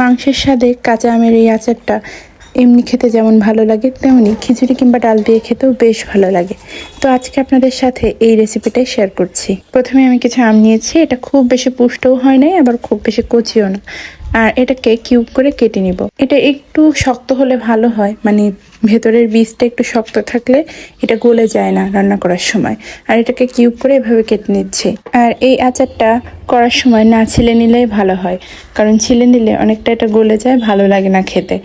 মাংসের স্বাদে কাঁচা আমের এই আচারটা এমনি খেতে যেমন ভালো লাগে, তেমনি খিচুড়ি কিংবা ডাল দিয়ে খেতেও বেশ ভালো লাগে। তো আজকে আপনাদের সাথে এই রেসিপিটাই শেয়ার করছি। প্রথমে আমি কিছু আম নিয়েছি, এটা খুব বেশি পুষ্টও হয় নাই, আবার খুব বেশি কচিও না। আর এটাকে কিউব করে কেটে নিব। এটা একটু শক্ত হলে ভালো হয় মানে ভেতরের বীজটা একটু শক্ত থাকলে এটা গলে যায় না রান্না করার সময়। আর এটাকে কিউব করে এভাবে কেটে নিচ্ছে। আর এই আচারটা করার সময় না ছিলে নিলেই ভালো হয়, কারণ ছিলে নিলে অনেকটা এটা গলে যায়, ভালো লাগে না খেতে।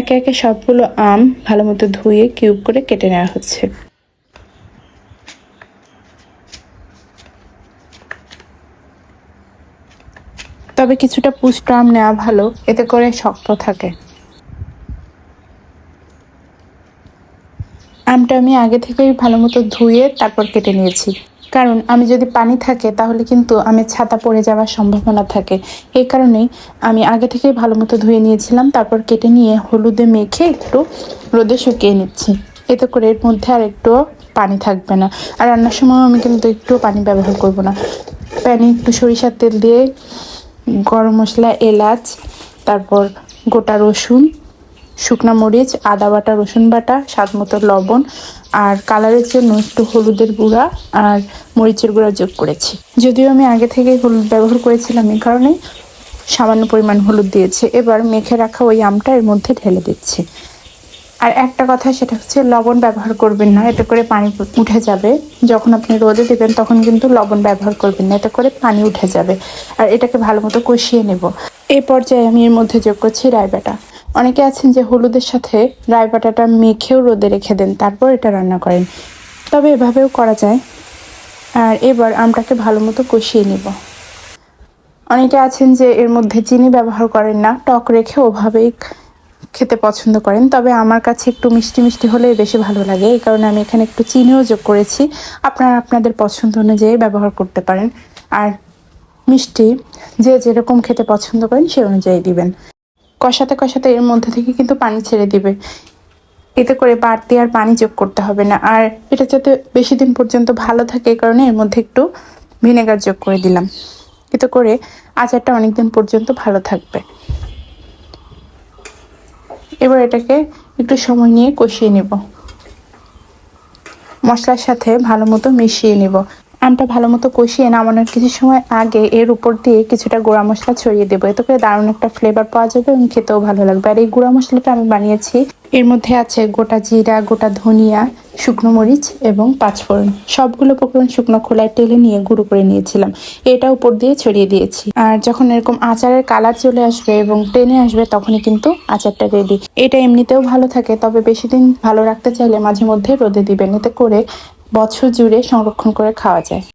একে একে সবগুলো আম ভালো মতো ধুয়ে কিউব করে কেটে নেওয়া হচ্ছে। তবে কিছুটা পুষ্ট আম নেওয়া ভালো, এতে করে শক্ত থাকে। আমটা আমি আগে থেকেই ভালো মতো ধুয়ে তারপর কেটে নিয়েছি। কারণ আমি যদি পানি থাকে, তাহলে কিন্তু আমি ছাতা পড়ে যাওয়ার সম্ভাবনা থাকে। এই কারণেই আমি আগে থেকেই ভালো মতো ধুয়ে নিয়েছিলাম, তারপর কেটে নিয়ে হলুদে মেখে একটু রোদে শুকিয়ে নিচ্ছি। এতে করে এর মধ্যে আর একটু পানি থাকবে না। আর রান্নার সময় আমি কিন্তু একটু পানি ব্যবহার করব না। প্যানে একটু সরিষার তেল দিয়ে গরম মশলা, এলাচ, তারপর গোটা রসুন, শুকনা মরিচ, আদা বাটা, রসুন বাটা, স্বাদ মতো লবণ আর কালারের জন্য একটু হলুদের গুঁড়া আর মরিচের গুঁড়া যোগ করেছি। যদিও আমি আগে থেকে হলুদ ব্যবহার করেছিলাম এই কারণে সামান্য পরিমাণ হলুদ দিয়েছে। এবার মেখে রাখা ওই আমটা এর মধ্যে ঢেলে দিচ্ছি। আর একটা কথা সেটা হচ্ছে লবণ ব্যবহার করবেন না, এতে করে পানি উঠে যাবে। যখন আপনি রোদে দেবেন তখন কিন্তু লবণ ব্যবহার করবেন না, এতে করে পানি উঠে যাবে। আর এটাকে ভালো মতো কষিয়ে নেব। এই পর্যায়ে আমি এর মধ্যে যোগ করছি রায়বাটা। অনেকে আছেন যে হলুদের সাথে রায়বাটাটা মেখেও রোদে রেখে দেন, তারপর এটা রান্না করেন। তবে এভাবেও করা যায়। আর এবার আমটাকে ভালো মতো কষিয়ে নেব। অনেকে আছেন যে এর মধ্যে চিনি ব্যবহার করেন না, টক রেখে ওভাবেই খেতে পছন্দ করেন। তবে আমার কাছে একটু মিষ্টি মিষ্টি হলে বেশি ভালো লাগে। এই কারণে আমি এখানে একটু চিনিও যোগ করেছি। আপনারা আপনাদের পছন্দ অনুযায়ী ব্যবহার করতে পারেন। আর মিষ্টি যে যেরকম খেতে পছন্দ করেন সে অনুযায়ী দিবেন। কষাতে কষাতে এর মধ্যে থেকে কিন্তু পানি ছেড়ে দিবে। এতে করে বাড়তি আর পানি যোগ করতে হবে না। আর এটা যাতে বেশি দিন পর্যন্ত ভালো থাকে, এই কারণে এর মধ্যে একটু ভিনেগার যোগ করে দিলাম। এতে করে আচারটা অনেকদিন পর্যন্ত ভালো থাকবে। এবার এটাকে একটু সময় নিয়ে কষিয়ে নেব। মশলার সাথে ভালো মতো মিশিয়ে নেব। আমটা ভালো মতো কষিয়ে নামানোর কিছু সময় আগে এর উপর দিয়ে কিছুটা গুঁড়া মশলা ছড়িয়ে দেবো। এতে করে দারুণ একটা ফ্লেভার পাওয়া যাবে এবং খেতেও ভালো লাগবে। আর এই গুঁড়া মশলাটা আমি বানিয়েছি। এর মধ্যে আছে গোটা জিরা, গোটা ধনিয়া, শুকনো মরিচ এবং পাঁচফোড়ন। সবগুলো উপকরণ শুকনো খোলায় টেলে নিয়ে গুঁড়ো করে নিয়েছিলাম। এটা উপর দিয়ে ছড়িয়ে দিয়েছি। আর যখন এরকম আচারের কালার চলে আসবে এবং টেনে আসবে, তখনই কিন্তু আচারটা রেডি এটা এমনিতেও ভালো থাকে, তবে বেশি দিন ভালো রাখতে চাইলে মাঝে মধ্যে রোদে দিবেন। এতে করে বছর জুড়ে সংরক্ষণ করে খাওয়া যায়।